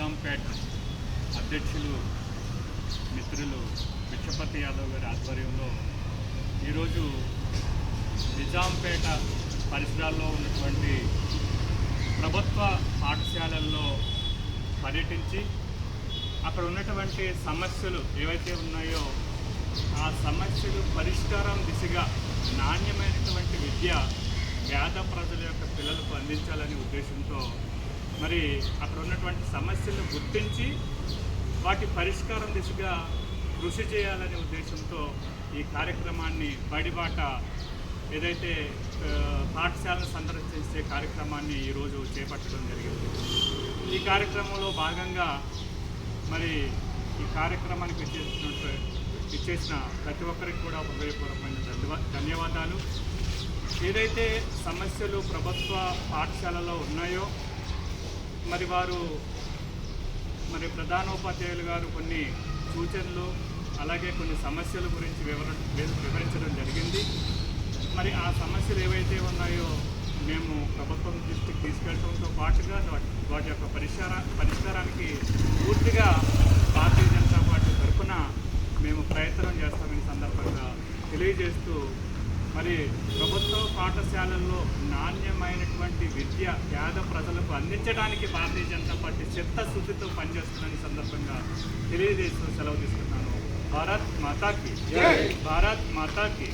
నిజాంపేట్ అధ్యక్షులు మిత్రులు విక్షపతి యాదవ్ గారి ఆధ్వర్యంలో ఈరోజు నిజాంపేట పరిసరాల్లో ఉన్నటువంటి ప్రభుత్వ పాఠశాలల్లో పర్యటించి అక్కడ ఉన్నటువంటి సమస్యలు ఏవైతే ఉన్నాయో ఆ సమస్యలు పరిష్కారం దిశగా నాణ్యమైనటువంటి విద్య పేద ప్రజల యొక్క పిల్లలకు అందించాలనే ఉద్దేశంతో మరి అక్కడ ఉన్నటువంటి సమస్యలను గుర్తించి వాటి పరిష్కారం దిశగా కృషి చేయాలనే ఉద్దేశంతో ఈ కార్యక్రమాన్ని బడిబాట ఏదైతే పాఠశాలను సందర్శించే కార్యక్రమాన్ని ఈరోజు చేపట్టడం జరిగింది. ఈ కార్యక్రమంలో భాగంగా మరి ఈ కార్యక్రమానికి ఇచ్చేసినట్టు ఇచ్చేసిన ప్రతి ఒక్కరికి కూడా హృదయపూర్వకమైన ధన్యవాదాలు. ఏదైతే సమస్యలు ప్రభుత్వ పాఠశాలలో ఉన్నాయో మరి వారు మరి ప్రధానోపాధ్యాయులు గారు కొన్ని సూచనలు అలాగే కొన్ని సమస్యల గురించి వివర వివరించడం జరిగింది. మరి ఆ సమస్యలు ఏవైతే ఉన్నాయో మేము ప్రభుత్వం దృష్టికి తీసుకెళ్ళడంతో పాటుగా వాటి- వాటి యొక్క పరిష్కార పరిష్కారానికి పూర్తిగా భారతీయ జనతా పార్టీ తరఫున మేము ప్రయత్నం చేస్తామని సందర్భంగా తెలియజేస్తూ మరి ప్రభుత్వ పాఠశాలల్లో నాణ్యమైన విద్య పేద ప్రజలకు అందించడానికి భారతీయ జనతా పార్టీ చిత్తశుద్ధితో పనిచేస్తుందని సందర్భంగా తెలియజేస్తూ సెలవు తీసుకున్నాను భారత్ మాతాకి భారత్ మాతాకి